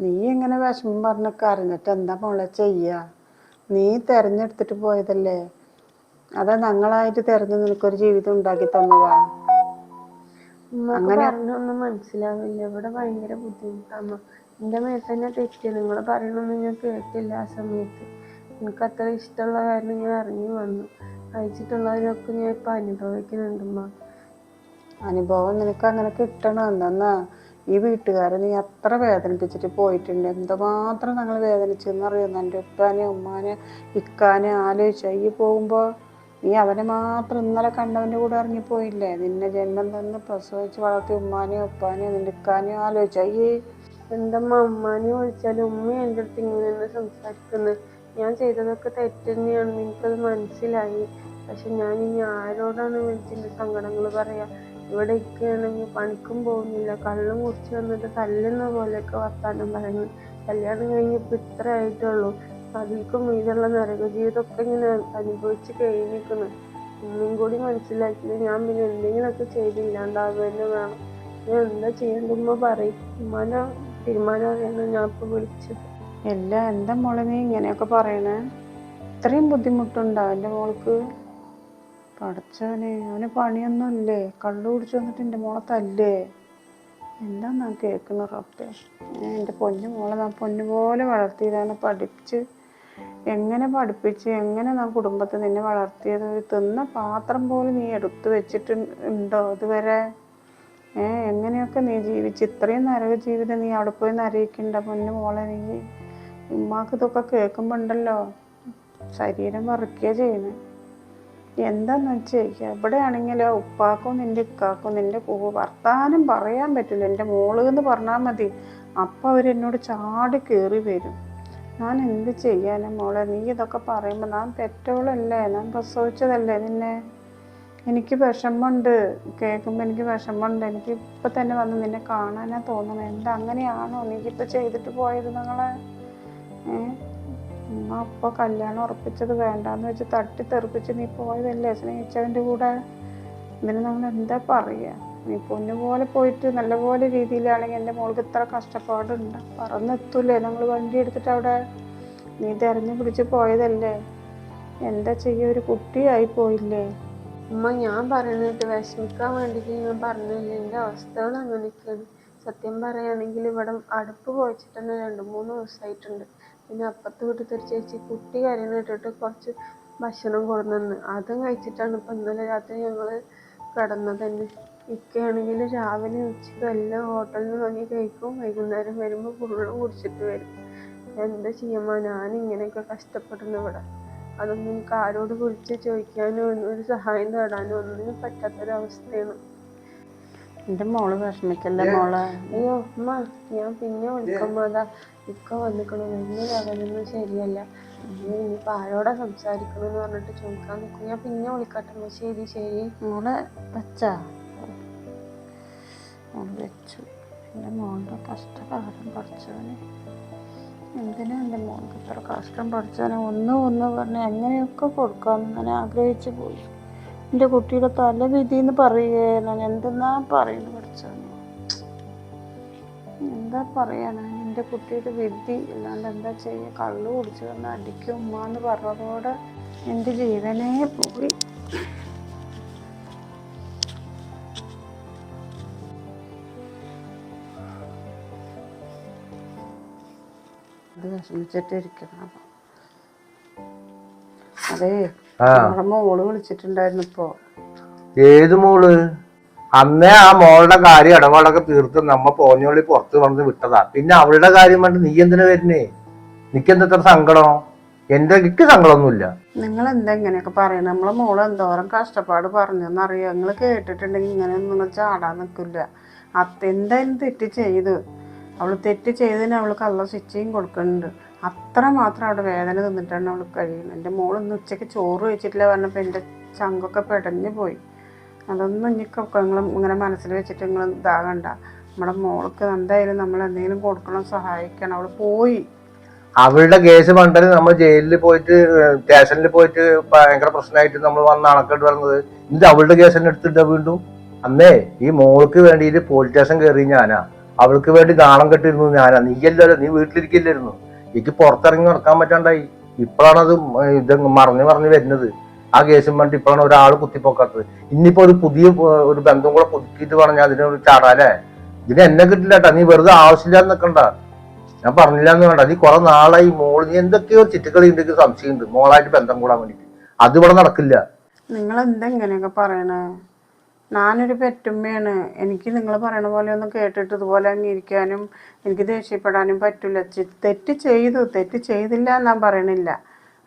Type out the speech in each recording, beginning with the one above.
നീ എങ്ങനെ വിഷമം പറഞ്ഞൊക്കെ അറിഞ്ഞിട്ട് എന്താ മോളെ ചെയ്യാ? നീ തെരഞ്ഞെടുത്തിട്ട് പോയതല്ലേ? അതാ ഞങ്ങളായിട്ട് തെരഞ്ഞു നിനക്കൊരു ജീവിതം ഉണ്ടാക്കി തന്നതാ. അങ്ങനെ പറഞ്ഞൊന്നും മനസ്സിലാവില്ല. ഇവിടെ ഭയങ്കര ബുദ്ധിമുട്ടാണ് എന്റെ മേൽ തന്നെ തെറ്റി നിങ്ങൾ പറയണൊന്നും ഞാൻ കേട്ടില്ല ആ സമയത്ത്. എനിക്ക് അത്ര ഇഷ്ടമുള്ള കാരണം ഞാൻ ഇറങ്ങി വന്നു. അയച്ചിട്ടുള്ളവരൊക്കെ ഞാൻ ഇപ്പൊ അനുഭവിക്കുന്നുണ്ടമ്മ അനുഭവം നിനക്ക് അങ്ങനെ കിട്ടണം. എന്തെന്നാ ഈ വീട്ടുകാരെ നീ അത്ര വേദനിപ്പിച്ചിട്ട് പോയിട്ടുണ്ട്. എന്തുമാത്രം ഞങ്ങൾ വേദനിച്ചെന്നറിയുന്നു എന്റെ ഉപ്പാനെ ഉമ്മാനെ ഇക്കാനെ ആലോചിച്ച. ഈ പോകുമ്പോൾ നീ അവനെ മാത്രം ഇന്നലെ കണ്ടവന്റെ കൂടെ ഇറങ്ങിപ്പോയില്ലേ? നിന്നെ ജന്മം തന്ന് പ്രസവിച്ച് വളർത്തി ഉമ്മാനെയോ ഉപ്പാനെയോ നിന്റെ ഇക്കാനെയോ ആലോചിച്ച. ഈ എന്തമ്മ ഉമ്മാനെ വിളിച്ചാലും ഉമ്മ എന്റെ അടുത്ത് ഇങ്ങനെ സംസാരിക്കുന്നത് ഞാൻ ചെയ്തതൊക്കെ തെറ്റ് തന്നെയാണ് എനിക്കത് മനസ്സിലായി. പക്ഷെ ഞാൻ ഇനി ആരോടാണ് വിളിച്ചിന്റെ സങ്കടങ്ങൾ പറയാ? ഇവിടെ ഇരിക്കുകയാണെങ്കിൽ പണിക്കും പോകുന്നില്ല. കള്ളും കുടിച്ച് വന്നിട്ട് തല്ലുന്ന പോലെയൊക്കെ വർത്താനം പറയുന്നു. കല്യാണം കഴിഞ്ഞിപ്പോൾ ഇത്ര ആയിട്ടുള്ളൂ. അതിൽക്കും മീതുള്ള നരക ജീവിതമൊക്കെ ഇങ്ങനെ അനുഭവിച്ച് കഴിഞ്ഞിരിക്കുന്നു. ഒന്നും കൂടി മനസ്സിലാക്കിയത് ഞാൻ പിന്നെ എന്തെങ്കിലുമൊക്കെ ചെയ്തില്ലാണ്ടാവുക തന്നെ വേണം. ഞാൻ എന്താ ചെയ്യേണ്ട ഉമ്മ പറയും. ഉമ്മാന്റെ തീരുമാനം അറിയാനാണ് ഞാൻ ഇപ്പൊ വിളിച്ചത്. എല്ലാ എന്റെ മോളെ നീ ഇങ്ങനെയൊക്കെ പറയണേ. ഇത്രയും ബുദ്ധിമുട്ടുണ്ടോ എന്റെ മോൾക്ക്? പഠിച്ചവനെ അവന് പണിയൊന്നുമില്ലേ? കള്ളു കുടിച്ചു വന്നിട്ട് എന്റെ മോളെ തല്ലേ? എന്താ ഞാൻ കേൾക്കുന്നു റബ്ബേ? ഞാൻ എന്റെ പൊന്നു മോളെ ഞാൻ പൊന്നു പോലെ വളർത്തിയതാണ്. പഠിച്ച് എങ്ങനെ പഠിപ്പിച്ച് എങ്ങനെ നാ കുടുംബത്തിൽ നിന്നെ വളർത്തിയത്? തിന്ന പാത്രം പോലും നീ എടുത്തു വെച്ചിട്ട് ഉണ്ടോ ഇതുവരെ? ഏ എങ്ങനെയൊക്കെ നീ ജീവിച്ച്? ഇത്രയും നരക ജീവിതം നീ അവിടെ പോയി നരയിക്കണ്ട പൊന്നു മോളെ നീ. ഉമ്മാക്ക് ഇതൊക്കെ കേൾക്കുമ്പോണ്ടല്ലോ ശരീരം വറുക്കുക ചെയ്യുന്നത് എന്താന്ന് വെച്ചാൽ ഇവിടെ ആണെങ്കിലോ ഉപ്പാക്കും നിന്റെ ഇക്കാക്കും നിന്റെ പൂവ് വർത്താനം പറയാൻ പറ്റില്ല. എന്റെ മോൾ എന്ന് പറഞ്ഞാൽ മതി. അപ്പം അവരെന്നോട് ചാടി കയറി വരും. ഞാൻ എന്ത് ചെയ്യാനാ മോളെ? നീ ഇതൊക്കെ പറയുമ്പോൾ ഞാൻ പെറ്റോളല്ലേ ഞാൻ പ്രസവിച്ചതല്ലേ നിന്നെ? എനിക്ക് വിഷമമുണ്ട്. കേൾക്കുമ്പോൾ എനിക്ക് വിഷമമുണ്ട്. എനിക്ക് ഇപ്പം തന്നെ വന്ന് നിന്നെ കാണാനാണ് തോന്നണം. എന്താ അങ്ങനെയാണോ? നീക്കിപ്പോൾ ചെയ്തിട്ട് പോയത് നിങ്ങളെ? ഏ? ഉമ്മ അപ്പൊ കല്യാണം ഉറപ്പിച്ചത് വേണ്ടാന്ന് വെച്ച് തട്ടി തെറിപ്പിച്ച് നീ പോയതല്ലേ സ്നേഹിച്ചവന്റെ കൂടെ? ഇതിന് നമ്മൾ എന്താ പറയാ? നീ പൊന്നു പോലെ പോയിട്ട് നല്ല പോലെ രീതിയിലാണെങ്കിൽ എന്റെ മോൾക്ക് ഇത്ര കഷ്ടപ്പാടുണ്ട്. പറന്നെത്തൂലേ നമ്മൾ വണ്ടി എടുത്തിട്ട് അവിടെ? നീ തെരഞ്ഞു പിടിച്ച് പോയതല്ലേ? എന്താ ചെയ്യ? ഒരു കുട്ടിയായി പോയില്ലേ? ഉമ്മ ഞാൻ പറയുന്നത് വിഷമിക്കാൻ വേണ്ടിയിട്ട് ഞാൻ പറഞ്ഞില്ല എന്റെ അവസ്ഥകൾ അങ്ങനെയൊക്കെയാണ്. സത്യം പറയുകയാണെങ്കിൽ ഇവിടെ അടുപ്പ് പോയിച്ചിട്ട് രണ്ട് മൂന്ന് ദിവസമായിട്ടുണ്ട്. പിന്നെ അപ്പുറത്ത് വീട്ടിൽ ഒരു ചേച്ചി കുട്ടി കരയുന്ന ഇട്ടിട്ട് കുറച്ച് ഭക്ഷണം കൊടുന്നു അതും കഴിച്ചിട്ടാണ് ഇപ്പം ഇന്നലെ രാത്രി ഞങ്ങൾ കിടന്നത് തന്നെ. ഇക്കയാണെങ്കിൽ രാവിലെ ഉച്ചയ്ക്ക് എല്ലാം ഹോട്ടലിൽ നിന്ന് വാങ്ങി കഴിക്കും. വൈകുന്നേരം വരുമ്പോൾ ഫുള്ളും കുടിച്ചിട്ട് വരും. എന്താ ചെയ്യുമ്പോൾ ഞാൻ ഇങ്ങനെയൊക്കെ കഷ്ടപ്പെടുന്നു ഇവിടെ. അതൊന്നും എനിക്ക് ആരോട് വിളിച്ച് ചോദിക്കാനോ ഒരു സഹായം തേടാനോ ഒന്നിനും പറ്റാത്തൊരവസ്ഥയാണ്. എന്റെ മോൾ വിഷമിക്കല്ലേ മോളെ? അയ്യോ അമ്മ ഞാൻ പിന്നെ വിളിക്കുമ്പോൾ അതാ ഇക്ക വന്നിക്കണു വലിയ ലെവലൊന്നും ശരിയല്ല. ഇനി ഇനിയിപ്പോ ആരോടാ സംസാരിക്കണെന്ന് പറഞ്ഞിട്ട് ചോദിക്കാൻ നിൽക്കും ഞാൻ പിന്നെ വിളിക്കട്ടെ. ശരി ശരി. മോളെ പച്ച വെച്ചു. എന്റെ മോളുടെ കഷ്ടകാലം പഠിച്ചവന്. എന്തിനാ എന്റെ മോൾക്ക് ഇത്ര കഷ്ടം പഠിച്ചവനെ? ഒന്ന് ഒന്ന് പറഞ്ഞ് എങ്ങനെയൊക്കെ കൊടുക്കാമെന്ന് ഞാൻ ആഗ്രഹിച്ചു പോയി. എന്റെ കുട്ടിയുടെ തല വിധി എന്ന് പറയുകയാണ് എന്തെന്നാ പറയുന്നത് പഠിച്ചവന്? എന്താ പറയാനാ? എന്റെ കുട്ടിയുടെ വിധി അല്ലാണ്ട് എന്താ ചെയ്യുക കള്ള് കുടിച്ചു വന്ന് അടിക്കും ഉമ്മ എന്ന് പറഞ്ഞതോടെ എന്റെ ജീവനേ പോയി. അത് വിഷമിച്ചിട്ടിരിക്കണം അതേ ആ. നമ്മുടെ മോൾ വിളിച്ചിട്ടുണ്ടായിരുന്നു ഇപ്പോ. ഏത് മോൾ? അന്നേ ആ മോളുടെ കാര്യം ഇടപാടൊക്കെ തീർത്ത് നമ്മ പോഞ്ഞോളി പുറത്ത് വന്ന് വിട്ടതാ. പിന്നെ അവളുടെ കാര്യം കണ്ട് നീ എന്തിനു വരുന്നേ? നിക്കെന്തത്ര സങ്കടം? എന്റെ എനിക്ക് സങ്കടമൊന്നുമില്ല. നിങ്ങൾ എന്താ ഇങ്ങനെയൊക്കെ പറയുന്നത് നമ്മളെ മോൾ എന്തോരം കഷ്ടപ്പാട് പറഞ്ഞെന്നറിയോ? നിങ്ങൾ കേട്ടിട്ടുണ്ടെങ്കിൽ ഇങ്ങനെയൊന്നും നിങ്ങൾ ചാടാൻ നിൽക്കില്ല. അത് എന്തായാലും തെറ്റ് ചെയ്തു? അവൾ തെറ്റ് ചെയ്തതിന് അവൾ കള്ള ശിക്ഷയും കൊടുക്കുന്നുണ്ട്. അത്ര മാത്രം അവിടെ വേദന തിന്നിട്ടാണ് അവൾ കഴിയുന്നത്. എന്റെ മോൾ ഇന്ന് ഉച്ചയ്ക്ക് ചോറ് വെച്ചിട്ടില്ല പറഞ്ഞപ്പോൾ എന്റെ ചങ്കൊക്കെ പെടഞ്ഞു പോയി. അതൊന്നും ഇനിക്കൊക്കെ നിങ്ങൾ ഇങ്ങനെ മനസ്സിൽ വെച്ചിട്ട് നിങ്ങൾ ഇതാകണ്ട. നമ്മുടെ മോൾക്ക് എന്തായാലും നമ്മൾ എന്തെങ്കിലും കൊടുക്കണം സഹായിക്കണം. അവൾ പോയി. അവളുടെ കേസ് പണ്ടത് നമ്മൾ ജയിലിൽ പോയിട്ട് സ്റ്റേഷനിൽ പോയിട്ട് ഭയങ്കര പ്രശ്നമായിട്ട് നമ്മൾ വന്ന് അണക്കെട്ട് വരുന്നത് ഇത് അവളുടെ കേസ് തന്നെ എടുത്തിട്ട് വീണ്ടും? അന്നേ ഈ മോൾക്ക് വേണ്ടിയിട്ട് പോലീസ് സ്റ്റേഷൻ കയറി ഞാനാ. അവൾക്ക് വേണ്ടി നാളം കെട്ടിരുന്നു ഞാനാ. നീയല്ലല്ലോ നീ വീട്ടിലിരിക്കില്ലായിരുന്നു. എനിക്ക് പുറത്തിറങ്ങി നടക്കാൻ പറ്റാണ്ടായി. ഇപ്പോഴാണത് ഇത് മറഞ്ഞു മറഞ്ഞു വരുന്നത്. ആ കേസും വേണ്ടി ഇപ്പോഴാണ് ഒരാൾ കുത്തിപ്പോക്കാത്തത്. ഇനിയിപ്പോ ഒരു പുതിയ ഒരു ബന്ധം കൂടെ പുതുക്കിയിട്ട് പറഞ്ഞാൽ അതിനൊരു ചാടാലേ ഇതിന് എന്നെ കിട്ടില്ല കേട്ടാ നീ വെറുതെ ആവശ്യമില്ലാന്ന് നിക്കണ്ട. ഞാൻ പറഞ്ഞില്ല എന്ന് വേണ്ട. നീ കുറെ നാളായി മോൾ. നീ എന്തൊക്കെയോ ചിറ്റുകളി ഉണ്ടെങ്കിൽ സംശയമുണ്ട്. മോളായിട്ട് ബന്ധം കൂടാൻ വേണ്ടിട്ട് അത് ഇവിടെ നടക്കില്ല. നിങ്ങൾ എന്തെങ്ങനെയൊക്കെ പറയണേ? ഞാനൊരു പെറ്റുമ്മയാണ്. എനിക്ക് നിങ്ങൾ പറയണ പോലെ ഒന്നും കേട്ടിട്ട് ഇതുപോലെ അംഗീകരിക്കാനും എനിക്ക് ദേഷ്യപ്പെടാനും പറ്റില്ല തെറ്റ് ചെയ്തു. തെറ്റ് ചെയ്തില്ല എന്നാ പറയണില്ല.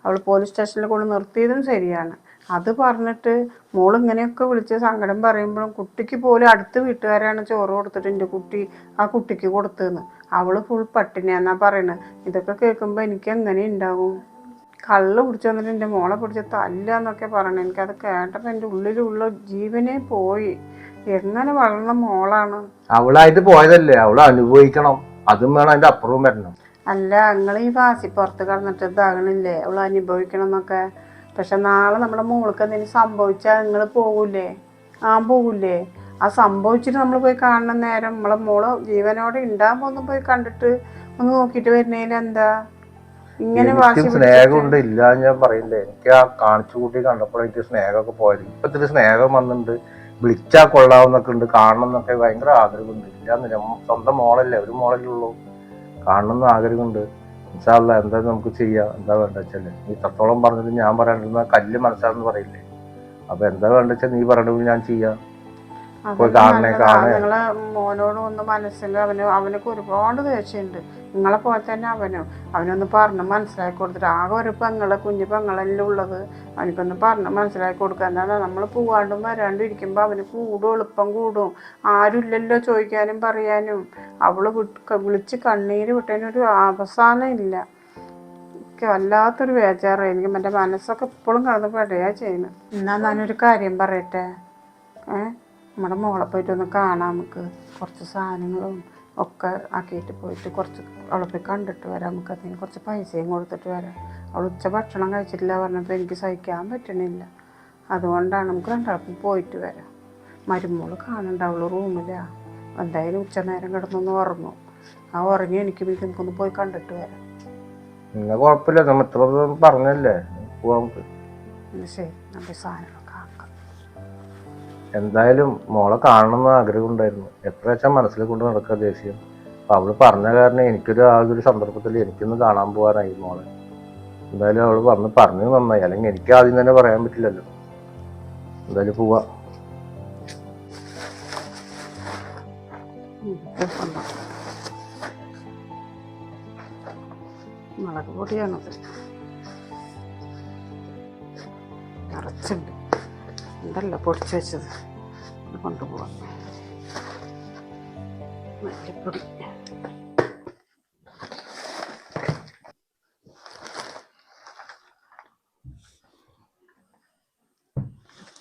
അവൾ പോലീസ് സ്റ്റേഷനിൽ കൊണ്ട് നിർത്തിയതും ശരിയാണ്. അത് പറഞ്ഞിട്ട് മോൾ ഇങ്ങനെയൊക്കെ വിളിച്ച് സങ്കടം പറയുമ്പോഴും കുട്ടിക്ക് പോലും അടുത്ത് വീട്ടുകാരാണ് ചോറ് കൊടുത്തിട്ട് എന്റെ കുട്ടി ആ കുട്ടിക്ക് കൊടുത്തതെന്ന്. അവൾ ഫുൾ പട്ടിണിയാന്നാ പറയണത് ഇതൊക്കെ കേൾക്കുമ്പോൾ എനിക്ക് എങ്ങനെ ഉണ്ടാകും കള്ള് പിടിച്ചു വന്നിട്ട് എന്റെ മോളെ പിടിച്ച് തല്ല എന്നൊക്കെ പറയണേ. എനിക്കത് കേട്ടപ്പോൾ എന്റെ ഉള്ളിലുള്ള ജീവനെ പോയി. എങ്ങനെ വളർന്ന മോളാണ്? അവളായിട്ട് പോയതല്ലേ. അവൾ അനുഭവിക്കണം. അതും വേണം അതിന്റെ അപ്പുറവും വരണം. അല്ല നിങ്ങൾ ഈ വാസി പുറത്ത് കടന്നിട്ട് ഇതാകണില്ലേ? അവൾ അനുഭവിക്കണം എന്നൊക്കെ പക്ഷെ നാളെ നമ്മുടെ മോൾക്ക് എന്തെങ്കിലും സംഭവിച്ചാൽ നിങ്ങൾ പോകൂലേ? ആ പോകൂലേ? ആ സംഭവിച്ചിട്ട് നമ്മൾ പോയി കാണുന്ന നേരം നമ്മളെ മോൾ ജീവനോടെ ഉണ്ടാകുമ്പോൾ ഒന്ന് പോയി കണ്ടിട്ട് ഒന്ന് നോക്കിയിട്ട് വരുന്നതിൽ എന്താ? ഇങ്ങനെ സ്നേഹമുണ്ട്. ഇല്ല ഞാൻ പറയില്ലേ എനിക്ക് ആ കാണിച്ചു കൂട്ടി കണ്ടപ്പോൾ എനിക്ക് സ്നേഹമൊക്കെ പോയത്. ഇപ്പൊ ഇത്തിരി സ്നേഹം വന്നിട്ടുണ്ട് വിളിച്ചാൽ കൊള്ളാവുന്നൊക്കെ ഉണ്ട്. കാണണം എന്നൊക്കെ ഭയങ്കര ആഗ്രഹമുണ്ട്. ഇല്ല സ്വന്തം മോളല്ലേ? ഒരു മോളല്ലേ ഉള്ളൂ. കാണണം എന്ന് ആഗ്രഹമുണ്ട്. ഇൻഷാല്ല എന്താ നമുക്ക് ചെയ്യാം. എന്താ വേണ്ട വെച്ചാൽ നീ ഇത്രത്തോളം പറഞ്ഞിട്ട് ഞാൻ പറയേണ്ടത് കല്ല് മനസ്സാന്ന് പറയില്ലേ? അപ്പൊ എന്താ വേണ്ട വെച്ചാൽ നീ പറയണ ഞാൻ ചെയ്യാം. പോയി കാണണേ. നിങ്ങളെ മോനോട് ഒന്ന് മനസ്സിൽ അവന് അവനൊക്കെ ഒരുപാട് ദേഷ്യമുണ്ട്. നിങ്ങളെ പോലെ തന്നെ അവനും? അവനൊന്ന് പറഞ്ഞ് മനസ്സിലാക്കി കൊടുത്തിട്ട് ആകെ ഒരു പെങ്ങൾ കുഞ്ഞു പെങ്ങളെല്ലാം ഉള്ളത്. അവനക്കൊന്ന് പറഞ്ഞ് മനസ്സിലാക്കി കൊടുക്കുക. എന്താണ് നമ്മൾ പോവാണ്ടും വരാണ്ടും ഇരിക്കുമ്പോൾ അവന് കൂടും എളുപ്പം കൂടും. ആരുമില്ലല്ലോ ചോദിക്കാനും പറയാനും. അവൾ വിട്ട് വിളിച്ച് കണ്ണീര് വിട്ടതിനൊരു അവസാനം ഇല്ല. എനിക്ക് വല്ലാത്തൊരു ബേജാറ് എനിക്ക് എന്റെ മനസ്സൊക്കെ ഇപ്പോഴും കടന്ന് പെടയാ ചെയ്യുന്നത് എന്നാ ഞാനൊരു കാര്യം പറയട്ടെ? ഏ? നമ്മുടെ മോളെ പോയിട്ട് ഒന്ന് കാണാം നമുക്ക്. കുറച്ച് സാധനങ്ങളും ഒക്കെ ആക്കിയിട്ട് പോയിട്ട് കുറച്ച് അവളെ പോയി കണ്ടിട്ട് വരാം. നമുക്ക് അതിന് കുറച്ച് പൈസയും കൊടുത്തിട്ട് വരാം. അവൾ ഉച്ച ഭക്ഷണം കഴിച്ചിട്ടില്ല പറഞ്ഞപ്പോൾ എനിക്ക് സഹിക്കാൻ പറ്റണില്ല. അതുകൊണ്ടാണ് നമുക്ക് രണ്ടാൾക്കും പോയിട്ട് വരാം. മരുമോൾ കാണണ്ട. അവൾ റൂമിലാ. എന്തായാലും ഉച്ച നേരം കിടന്നൊന്ന് ഉറങ്ങും. ആ ഉറങ്ങി എനിക്ക് നമുക്കൊന്ന് പോയി കണ്ടിട്ട് വരാം. നിന്നെ കുഴപ്പമില്ല. നമ്മൾ പറഞ്ഞല്ലേ? പോവാം. ശരി. നമ്മുടെ എന്തായാലും മോളെ കാണണമെന്ന് ആഗ്രഹം ഉണ്ടായിരുന്നു എത്ര വെച്ചാൽ മനസ്സിൽ കൊണ്ട് നടക്കുക ദേഷ്യം. അപ്പൊ അവൾ പറഞ്ഞ കാരണം എനിക്കൊരു ആ ഒരു സന്ദർഭത്തിൽ എനിക്കൊന്ന് കാണാൻ പോകാനായി മോളെ. എന്തായാലും അവൾ വന്ന് പറഞ്ഞു നന്നായി. അല്ലെങ്കിൽ എനിക്ക് ആദ്യം തന്നെ പറയാൻ പറ്റില്ലല്ലോ. എന്തായാലും പോവാ. ഉം, രസമുണ്ടോ? മുളക് പൊടിയാണത് നിറച്ചുണ്ട് എന്തല്ല പൊടിച്ചു വെച്ചത്. കൊണ്ടുപോകാം മല്ലിപ്പൊടി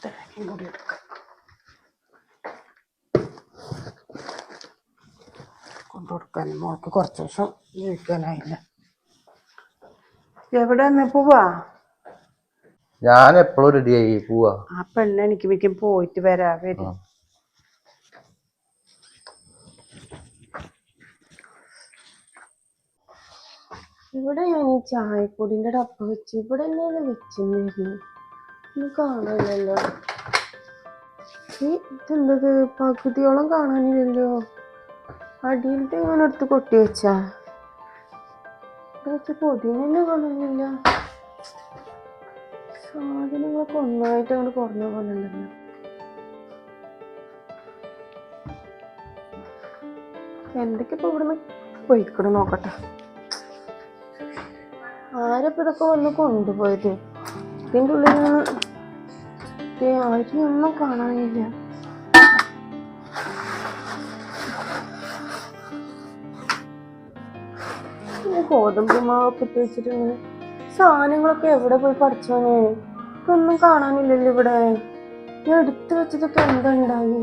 തേങ്ങയും കൂടി എടുക്കാം കൊണ്ടുകൊടുക്കാൻ മോൾക്ക് കുറച്ച് ദിവസം ജീവിക്കാനായില്ല. എവിടെ നിന്ന് പോവാ? ഞാൻ എപ്പോഴും റെഡി ആയി പോവാ. ആ പെണ്ണ് എനിക്ക് മിക്ക പോയിട്ട് വരാ വരും. ആ. ഇവിടെ ഞാൻ ഈ ചായപ്പൊടിന്റെ ഡപ്പ വെച്ച് ഇവിടെ തന്നെയാണ് വെച്ചിരുന്നു കാണാനല്ലോ കാണാനില്ലല്ലോ. ഈ ഇതെന്തത് പകുതിയോളം കാണാനില്ലല്ലോ. അടിയിലത്തെ ഇങ്ങനെ എടുത്ത് കൊട്ടി വെച്ചാ? വെച്ച പൊതിനെ കാണാനില്ല സാധനങ്ങളൊക്കെ ഒന്നായിട്ട് അങ്ങോട്ട് കുറഞ്ഞ പോലെ ഉണ്ടല്ലോ എന്തൊക്കെ ഇപ്പൊ ഇവിടുന്ന് പോയിക്കണ് നോക്കട്ടെ. ആരപ്പോ ഇതൊക്കെ വന്ന് കൊണ്ടുപോയത്? ഇതിന്റെ ഉള്ളിൽ ആരും ഒന്നും കാണാനില്ല. ഗോതമ്പ് മാവൊക്കെ ഇട്ട് വെച്ചിട്ടുണ്ട് സാധനങ്ങളൊക്കെ എവിടെ പോയി പഠിച്ചോനെ ഇതൊന്നും കാണാനില്ലല്ലോ ഇവിടെ. ഞാൻ എടുത്തു വെച്ചതൊക്കെ എന്താ ഉണ്ടായി?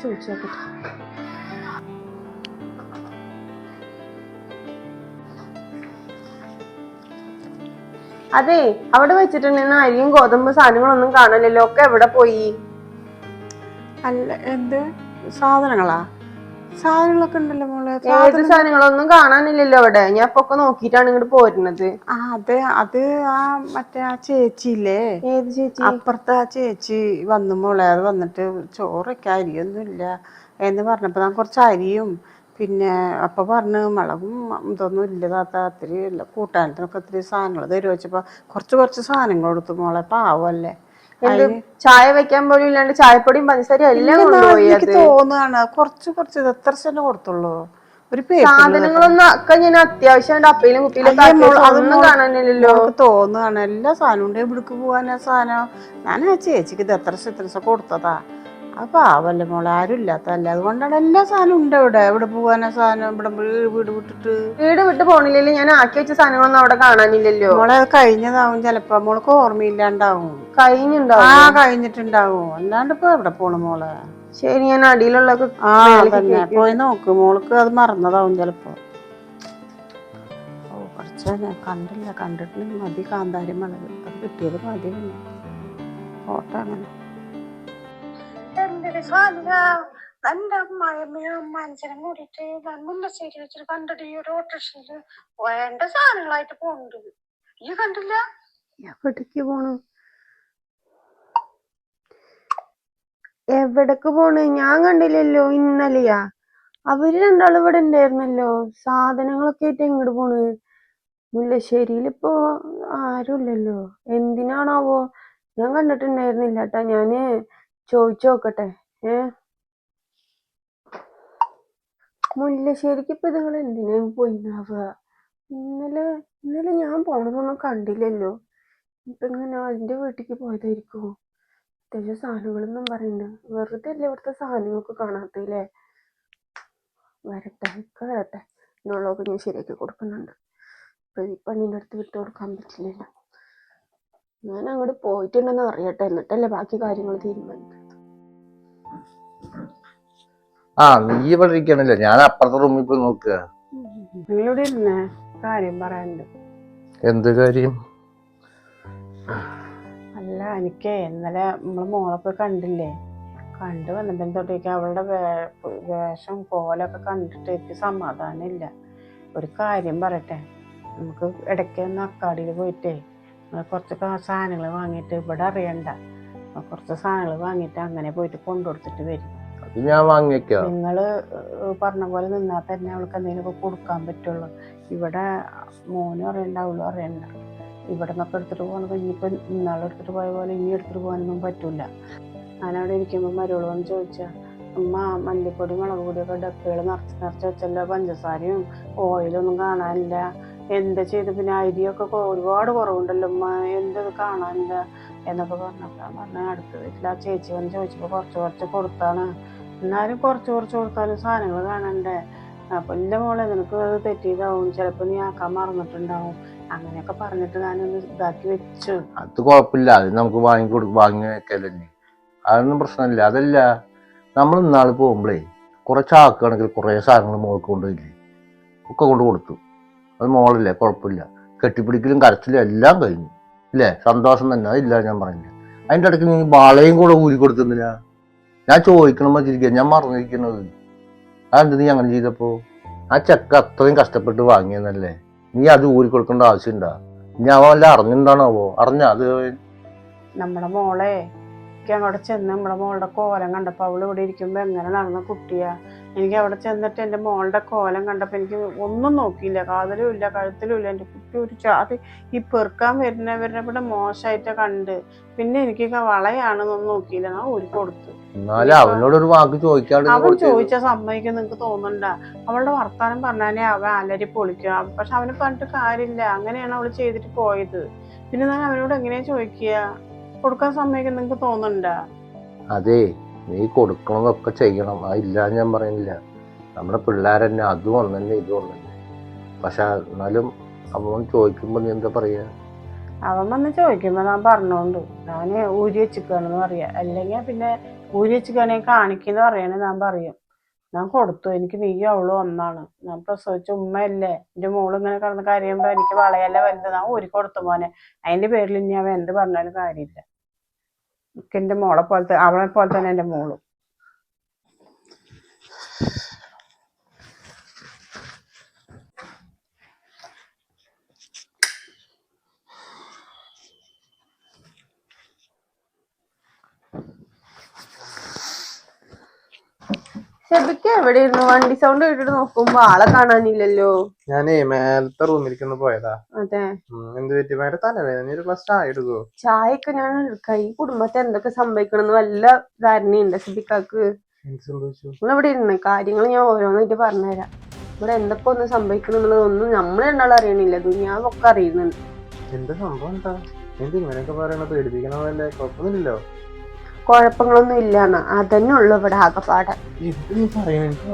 ചോദിച്ചു നോക്കട്ടെ. അതെ അവിടെ വെച്ചിട്ടുണ്ടെന്ന് അരിയും ഗോതമ്പ് സാധനങ്ങളൊന്നും കാണാനില്ലല്ലോ. ഒക്കെ എവിടെ പോയി? അല്ല എന്ത്? സാധനങ്ങളാ? സാധനങ്ങളൊക്കെ ഉണ്ടല്ലോ മോളെ? ഏത് സാധനങ്ങളൊന്നും കാണാനില്ലല്ലോ അവിടെ. ഞാൻ ഇപ്പൊ ഒക്കെ നോക്കിയിട്ടാണ് ഇങ്ങോട്ട് പോരുന്നത്. ആ അതെ അത് ആ മറ്റേ ആ ചേച്ചിയില്ലേ? ഏത് ചേച്ചി? അപ്പുറത്തെ ആ ചേച്ചി വന്നു മോളെ. അത് വന്നിട്ട് ചോറൊക്കെ അരിയൊന്നുമില്ല എന്ന് പറഞ്ഞപ്പോൾ ഞാൻ കുറച്ച് അരിയും പിന്നെ അപ്പൊ പറഞ്ഞ് മുളകും ഇതൊന്നും ഇല്ല താത്ത. ഇല്ല. കൂട്ടാനത്തിനൊക്കെ ഒത്തിരി സാധനങ്ങൾ തരുമോ വെച്ചപ്പോൾ കുറച്ച് കുറച്ച് സാധനങ്ങൾ കൊടുത്തു മോളെ. പാവല്ലേ എന്ത് ചായ വെക്കാൻ പോലും ഇല്ലാണ്ട് ചായപ്പൊടിയും പഞ്ചസാരയും എല്ലാം കൊണ്ടുപോയി എനിക്ക് തോന്നുകയാണ്. കുറച്ച് കുറച്ച് ഇത് എത്ര സെന്റ് കൊടുത്തുള്ളൂ? ഒരു സാധനങ്ങളൊന്നും ഒക്കെ ഞാൻ അത്യാവശ്യം അപ്പയിലും കുപ്പിയിലും അതൊന്നും കാണാനില്ലല്ലോ. തോന്നുകയാണ്. എല്ലാ സാധനവും ഉണ്ട് ഇവിടേക്ക് പോകാനാ സാധനം. ഞാൻ ആ ചേച്ചിക്ക് ഇത് എത്ര ഇത്ര കൊടുത്തതാ? അത് ആവല്ല മോളെ ആരും ഇല്ലാത്തല്ല അതുകൊണ്ടാണ് എല്ലാ സാധനവും ഉണ്ട് ഇവിടെ. ഇവിടെ പോകാനാ സാധനം? ഇവിടെ വീട് വീട് വിട്ടിട്ട്. വീട് വിട്ട് പോണില്ലല്ലോ. ഞാൻ ആക്കി വെച്ച സാധനങ്ങളൊന്നും അവിടെ കാണാനില്ലല്ലോ. മോളെ അത് കഴിഞ്ഞതാവും. ചിലപ്പോ മോൾക്ക് ഓർമ്മയില്ലാണ്ടാവും. കഴിഞ്ഞുണ്ടാവും. ആ കഴിഞ്ഞിട്ടുണ്ടാവും. അല്ലാണ്ട് ഇപ്പൊ എവിടെ പോണു മോളെ? ശരി ഞാൻ അടിയിലുള്ള ആ തന്നെ പോയി നോക്ക്. മോൾക്ക് അത് മറന്നതാവും ചിലപ്പോ. ഓ കുറച്ചനെ കണ്ടില്ല. കണ്ടിട്ട് മതി. കാന്താരി മുളക് കിട്ടിയത് മതി ഫോട്ടോ അങ്ങനെ. എന്തിന് സാധന എന്റെ അമ്മായിമ്മയും മനുഷ്യനും കൂടിയിട്ട് ഞാൻ മുല്ലശ്ശേരി വെച്ചിട്ട് കണ്ടിട്ട് ഈ ഒരു ഓട്ടോറിക്ഷയിൽ വേണ്ട സാധനങ്ങളായിട്ട് പോണ്ട് ഈ കണ്ടില്ല? എവിടേക്ക് പോണു? എവിടേക്ക് പോണ്? ഞാൻ കണ്ടില്ലല്ലോ ഇന്നലെയാ. അവർ രണ്ടാളും ഇവിടെ ഉണ്ടായിരുന്നല്ലോ. സാധനങ്ങളൊക്കെ ആയിട്ട് എങ്ങോട്ട് പോണ്? മുല്ലശ്ശേരിയിൽ ഇപ്പോ ആരുമില്ലല്ലോ. എന്തിനാണാവോ? ഞാൻ കണ്ടിട്ടുണ്ടായിരുന്നില്ല കേട്ടാ ഞാൻ. ചോദിച്ചു നോക്കട്ടെ ഏ മുല്ലശ്ശേരിക്ക് ഇപ്പൊ നിങ്ങൾ എന്തിനാ പോയിന്നാവുക ഇന്നലെ ഇന്നലെ ഞാൻ പോണതൊന്നും കണ്ടില്ലല്ലോ. ഇപ്പൊ ഇങ്ങനെ അതിന്റെ വീട്ടിലേക്ക് പോയതായിരിക്കുമോ അത്യാവശ്യം സാധനങ്ങളൊന്നും പറയുന്നുണ്ട് വെറുതെ അല്ലേ ഇവിടുത്തെ സാധനങ്ങളൊക്കെ കാണാത്തല്ലേ വരട്ടെ ഒക്കെ വരട്ടെ. എന്നുള്ളതൊക്കെ ഞാൻ ശരിയാക്കി കൊടുക്കുന്നുണ്ട്. ഇപ്പൊ ഈ പണീന്റെ അടുത്ത് വിട്ടു കൊടുക്കാൻ പറ്റില്ലല്ലോ. ഞാൻ അങ്ങോട്ട് പോയിട്ടുണ്ടെന്ന് അറിയട്ടെ. എന്നിട്ടല്ലേ ബാക്കി കാര്യങ്ങൾ തീരുമാനിക്കുന്നത്. ആ നീ ഇവിടെ ഇരിക്കണല്ലേ? ഞാൻ അപ്പുറത്തെ റൂമിൽ പോയി നോക്കുക നിങ്ങളിവിടെ ഇരുന്നേ കാര്യം പറയാനുണ്ട്. എന്ത് കാര്യം? അല്ല എനിക്ക് ഇന്നലെ നമ്മൾ മോളെ പോയി കണ്ടില്ലേ? കണ്ടു വന്നപ്പം തൊട്ടേക്ക് അവളുടെ വേഷം കോലൊക്കെ കണ്ടിട്ട് എനിക്ക് സമാധാനമില്ല. ഒരു കാര്യം പറയട്ടെ. നമുക്ക് ഇടയ്ക്ക് ഒന്ന് അക്കാടിയിൽ പോയിട്ടേ കുറച്ച് സാധനങ്ങൾ വാങ്ങിയിട്ട് ഇവിടെ അറിയണ്ട. കുറച്ച് സാധനങ്ങൾ വാങ്ങിയിട്ട് അങ്ങനെ പോയിട്ട് കൊണ്ടുകൊടുത്തിട്ട് വരും. ഞാൻ വാങ്ങിക്കാം. നിങ്ങൾ പറഞ്ഞ പോലെ നിന്നാൽ തന്നെ അവൾക്ക് എന്തെങ്കിലുമൊക്കെ കൊടുക്കാൻ പറ്റുള്ളൂ. ഇവിടെ മോനും അറിയണ്ട അവളും അറിയണ്ട. ഇവിടെ നിന്നൊക്കെ എടുത്തിട്ട് പോകണത് ഇനിയിപ്പോൾ ഇന്നാളെടുത്തിട്ട് പോയ പോലെ ഇനി എടുത്തിട്ട് പോകാനൊന്നും പറ്റില്ല ഞാനവിടെ ഇരിക്കുമ്പോൾ മരുവൾ വന്ന് ചോദിച്ചാൽ അമ്മ മല്ലിപ്പൊടി മുളക് പൊടിയൊക്കെ ഡപ്പകൾ നിറച്ച് നിറച്ച് വെച്ചല്ലോ പഞ്ചസാരയും ഓയിലൊന്നും കാണാനില്ല. എന്താ ചെയ്ത്? പിന്നെ അരിയൊക്കെ ഒരുപാട് കുറവുണ്ടല്ലോ ഉമ്മ. എന്തത് കാണാനില്ല എന്നൊക്കെ പറഞ്ഞപ്പോൾ പറഞ്ഞ അടുത്ത വീട്ടിൽ ആ ചേച്ചി വന്ന് ചോദിച്ചപ്പോൾ കുറച്ച് കുറച്ച് കൊടുത്താണ്. എന്നാലും കുറച്ച് കുറച്ച് കൊടുത്താലും സാധനങ്ങൾ കാണണ്ടേ? അപ്പൊ ഇല്ല മോളെ നിനക്ക് അത് തെറ്റിയതാവും. ചിലപ്പോ നീ ആക്കാൻ മറന്നിട്ടുണ്ടാവും. അങ്ങനെയൊക്കെ പറഞ്ഞിട്ട് ഞാനൊന്ന് ഇതാക്കി വെച്ചു. അത് കുഴപ്പമില്ല. അത് നമുക്ക് വാങ്ങി കൊടു വാങ്ങി വെക്കലല്ലേ. അതൊന്നും പ്രശ്നമില്ല. അതല്ല നമ്മൾ ഇന്നാൾ പോകുമ്പോഴേ കുറച്ച് ആക്കുകയാണെങ്കിൽ കുറേ സാധനങ്ങൾ മോൾക്ക് കൊണ്ടുപോയില്ലേ? ഒക്കെ കൊണ്ട് കൊടുത്തു. അത് മോളല്ലേ? കുഴപ്പമില്ല. കെട്ടിപ്പിടിക്കലും കരച്ചിലും എല്ലാം കഴിഞ്ഞു. ഇല്ലേ? സന്തോഷം തന്നെ. അതില്ല ഞാൻ പറഞ്ഞില്ല? അതിന്റെ ഇടയ്ക്ക് നീ വാളയും കൂടെ ഊരി കൊടുക്കുന്നില്ല ഞാൻ ചോദിക്കണം വെച്ചിരിക്കുക ഞാൻ മറന്നിരിക്കുന്നത് അതെന്ത് നീ അങ്ങനെ ചെയ്തപ്പോ? ആ ചെക്ക അത്രയും കഷ്ടപ്പെട്ട് വാങ്ങിയെന്നല്ലേ നീ അത് ഊരി കൊടുക്കേണ്ട ആവശ്യമുണ്ടാ? ഞാൻ വല്ല അറിഞ്ഞിട്ടുണ്ടാണാവോ അറിഞ്ഞ അത് നമ്മുടെ മോളെ എനിക്ക് അവിടെ ചെന്ന് നമ്മുടെ മോളുടെ കോലം കണ്ടപ്പോൾ അവൾ ഇവിടെ ഇരിക്കുമ്പോൾ എങ്ങനെ നടന്ന കുട്ടിയാ? എനിക്ക് അവിടെ ചെന്നിട്ട് എന്റെ മോളുടെ കോലം കണ്ടപ്പോൾ എനിക്ക് ഒന്നും നോക്കിയില്ല. കാതലും ഇല്ല കഴുത്തിലും ഇല്ല. എന്റെ കുട്ടി ഒരു ചാതി ഈ പെറുക്കാൻ വരുന്നവരുടെ ഇവിടെ മോശമായിട്ട് കണ്ട്. പിന്നെ എനിക്ക് വളയാണെന്നൊന്നും നോക്കിയില്ല. ഞാൻ ഒരു കൊടുത്തു. എന്നാലും ഒരു വാക്ക് ചോദിക്കാണ്ട് അവൻ. ചോദിച്ച സമ്മതിക്കും നിങ്ങക്ക് തോന്നണ്ട അവളുടെ വർത്താനം പറഞ്ഞാലേ അവൻ അലരി പൊളിക്കും. പക്ഷെ അവന് പറഞ്ഞിട്ട് കാര്യമില്ല. അങ്ങനെയാണ് അവൾ ചെയ്തിട്ട് പോയത്. പിന്നെ ഞാൻ അവനോട് എങ്ങനെയാ ചോദിക്കുക? കൊടുക്കാൻ സമ്മതിക്കും നിങ്ങക്ക് തോന്നണ്ട അതെ നീ കൊടുക്കണതൊക്കെ ചെയ്യണം. അതില്ല ഞാൻ പറയുന്നില്ല. നമ്മുടെ പിള്ളേരെന്നെ അതും ഒന്നെ ഇതും ഒന്നെ പക്ഷെ എന്നാലും അവൻ ചോദിക്കുമ്പോ നീ എന്താ പറയാ? അവൻ വന്ന് ചോദിക്കുമ്പോ ഞാൻ പറഞ്ഞോണ്ട്. ഞാൻ ഊരി വെച്ചിക്കാണെന്ന് പറയാ. അല്ലെങ്കിൽ പിന്നെ ഊരി വെച്ചിക്കാണെങ്കിൽ കാണിക്കുന്ന പറയണേ ഞാൻ പറയും. ഞാൻ കൊടുത്തു. എനിക്ക് നീ അവളും ഒന്നാണ്. ഞാൻ പ്രസവിച്ച ഉമ്മയല്ലേ? എന്റെ മോൾ ഇങ്ങനെ കിടന്ന് കരയുമ്പോ എനിക്ക് വളയല്ല വലുത്? ഞാൻ ഊരി കൊടുത്തു മോനെ. അതിന്റെ പേരിൽ ഇനി അവൻ എന്ത് പറഞ്ഞാലും കാര്യമില്ല. എനിക്ക് എന്റെ മോളെ പോലത്തെ അവളെ പോലെ തന്നെ എന്റെ മോളും. ഷെബിക്ക് എവിടെയിരുന്നു? വണ്ടി സൗണ്ട് കേട്ടിട്ട് നോക്കുമ്പോ ആളെ കാണാനില്ലല്ലോ. ഞാനേ മേലത്തെ റൂമിലിരിക്കുന്നു പോയതാ. അതെ. എന്ത് പറ്റി? മേലെ തലവേദന. ഒരു ഗ്ലാസ് ചായ എടുക്കുവോ? ചായയൊക്കെ ഞാൻ എടുക്കാം. ഈ കുടുംബത്തെ എന്തൊക്കെ സംഭവിക്കണമെന്ന് വല്ല ധാരണയുണ്ട് ഷെബിക്കാക്ക്? ഇവിടെ ഇരുന്ന്? കാര്യങ്ങൾ ഞാൻ ഓരോന്നായിട്ട് പറഞ്ഞുതരാം. ഇവിടെ എന്തൊക്കെ ഒന്ന് സംഭവിക്കണമെന്നുള്ളതൊന്നും നമ്മൾ രണ്ടാളും അറിയണില്ല. ദുനിയാവൊക്കെ അറിയുന്നുണ്ട്. എന്താ സംഭവം എന്താ എന്ത് ഇങ്ങനെയൊക്കെ പറയണ പേടിപ്പിക്കണതല്ലേ കുഴപ്പമൊന്നുമില്ലല്ലോ. കുഴപ്പങ്ങളൊന്നും ഇല്ലാന്ന്. അതന്നെ ഉള്ളു ഇവിടെ ആകെപ്പാടെ.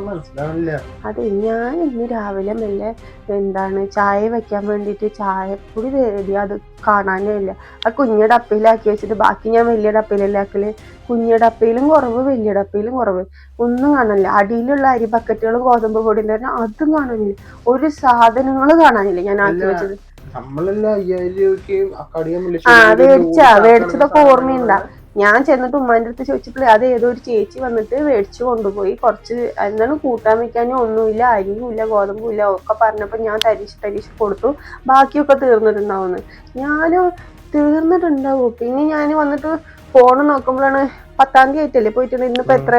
മനസ്സിലാവില്ല അതെ ഞാൻ ഇന്ന് രാവിലെ മെല്ലെ എന്താണ് ചായ വെക്കാൻ വേണ്ടിയിട്ട് ചായപ്പൊടി തേടി അത് കാണാനേ ഇല്ല. ആ കുഞ്ഞ ഡപ്പയിലാക്കി വെച്ചിട്ട് ബാക്കി ഞാൻ വലിയ ഡപ്പയിലല്ലേ ആക്കൽ? കുഞ്ഞ ഡപ്പയിലും കുറവ് വലിയ ഡപ്പയിലും കുറവ്. ഒന്നും കാണാനില്ല. അടിയിലുള്ള അരി ബക്കറ്റുകളും ഗോതമ്പ് പൊടി ഉണ്ടായിരുന്നു അതും കാണാനില്ല. ഒരു സാധനങ്ങൾ കാണാനില്ല ഞാൻ ആക്കി വെച്ചത്. നമ്മളെല്ലാം അയ്യായിരം രൂപയ്ക്ക് അക്കടിയാൻ ആ മേടിച്ചാ മേടിച്ചതൊക്കെ ഓർമ്മയുണ്ടാ. ഞാൻ ചെന്നിട്ട് ഉമ്മാന്റെ അടുത്ത് ചോദിച്ചപ്പോൾ അത് ഏതോ ഒരു ചേച്ചി വന്നിട്ട് മേടിച്ചു കൊണ്ടുപോയി. കുറച്ച് എന്താണ് കൂട്ടാൻ വെക്കാനും ഒന്നുമില്ല അരിയും ഇല്ല ഗോതമ്പും ഇല്ല ഒക്കെ പറഞ്ഞപ്പോൾ ഞാൻ തരീശ് തരീശ് കൊടുത്തു. ബാക്കിയൊക്കെ തീർന്നിട്ടുണ്ടാവുന്നു ഞാനും തീർന്നിട്ടുണ്ടാവും. പിന്നെ ഞാൻ വന്നിട്ട് ഫോൺ നോക്കുമ്പോഴാണ് പത്താം തീയതി ആയിട്ടല്ലേ പോയിട്ടുണ്ട് ഇന്നിപ്പോ എത്ര?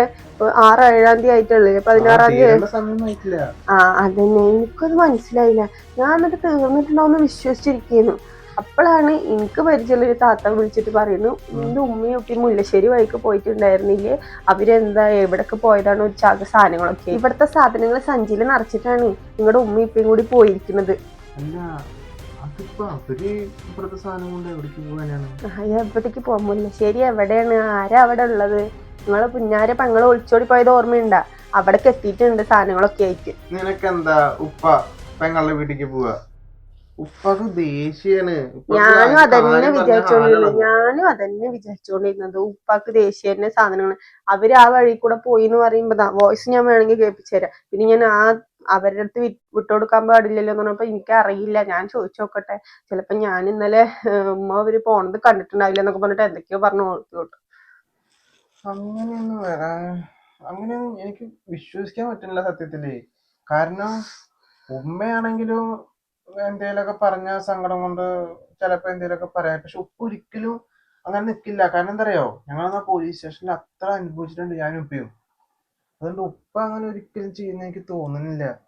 ആറ് ഏഴാം തീയതി ആയിട്ടുള്ളൂ. പതിനാറാം തീയതി. ആ അതന്നെ. എനിക്കത് മനസ്സിലായില്ല. ഞാൻ എന്നിട്ട് തീർന്നിട്ടുണ്ടാവുമെന്ന് വിശ്വസിച്ചിരിക്കുന്നു. അപ്പോഴാണ് എനിക്ക് പരിചയമുള്ള ഒരു താത്ത വിളിച്ചിട്ട് പറയുന്നു എന്റെ ഉമ്മയും ഒക്കെ മുല്ലശ്ശേരി വഴിക്ക് പോയിട്ടുണ്ടായിരുന്നില്ലേ? അവരെന്താ എവിടൊക്കെ പോയതാണ് ഒരു ചാക സാധനങ്ങളൊക്കെ? ഇവിടുത്തെ സാധനങ്ങൾ സഞ്ചിയിൽ നിറച്ചിട്ടാണ് നിങ്ങളുടെ ഉമ്മ ഇപ്പം കൂടി പോയിരിക്കുന്നത്. എവിടേക്ക് പോകാനാണ്? പോകാൻ മുല്ലശ്ശേരി എവിടെയാണ്? ആരാ അവിടെ ഉള്ളത്? നിങ്ങളെ പുഞ്ഞാരെ പെങ്ങൾ ഒളിച്ചോടി പോയത് ഓർമ്മയുണ്ടാ? അവിടേക്ക് എത്തിയിട്ടുണ്ട് സാധനങ്ങളൊക്കെ ആയിട്ട്. നിനക്കെന്താ ഉപ്പ പെങ്ങളുടെ വീട്ടിലേക്ക് പോവാ? ഉപ്പക്ക് ദേഷ്യാണ്. ഞാനും അതന്നെ വിചാരിച്ചോണ്ടിരുന്നു. വിചാരിച്ചോണ്ടിരുന്നത്. ഞാനും അതന്നെ വിചാരിച്ചോണ്ടിരുന്നത്. ഉപ്പാക്ക് ദേശീയ തന്നെ സാധനങ്ങൾ അവർ ആ വഴി കൂടെ പോയി എന്ന് പറയുമ്പോ വോയിസ് ഞാൻ വേണമെങ്കിൽ കേൾപ്പിച്ചു തരാം പിന്നെ ഞാൻ ആ അവരുടെ അടുത്ത് വിട്ടുകൊടുക്കാൻ പാടില്ലല്ലോ എന്ന് പറഞ്ഞപ്പോ എനിക്ക് അറിയില്ല ഞാൻ ചോദിച്ചു നോക്കട്ടെ ചിലപ്പോ ഞാൻ ഇന്നലെ ഉമ്മ അവർ പോണത് കണ്ടിട്ടുണ്ടാവില്ല എന്നൊക്കെ പറഞ്ഞിട്ട് എന്തൊക്കെയോ പറഞ്ഞു കൊടുത്തു അങ്ങനെയൊന്നും വരാൻ അങ്ങനെയൊന്നും എനിക്ക് വിശ്വസിക്കാൻ പറ്റുന്നില്ല സത്യത്തിൽ. കാരണം ഉമ്മയാണെങ്കിലും എന്തേലൊക്കെ പറഞ്ഞ സങ്കടം കൊണ്ട് ചിലപ്പോ എന്തേലൊക്കെ പറയാം. പക്ഷെ ഉപ്പ് ഒരിക്കലും അങ്ങനെ നിക്കില്ല. കാരണം എന്താ അറിയോ ഞങ്ങളെന്നാ പോലീസ് സ്റ്റേഷനിൽ അത്ര അനുഭവിച്ചിട്ടുണ്ട് ഞാനും ഉപ്പയും. അതുകൊണ്ട് ഉപ്പ അങ്ങനെ ഒരിക്കലും ചെയ്യുന്ന എനിക്ക് തോന്നുന്നില്ല.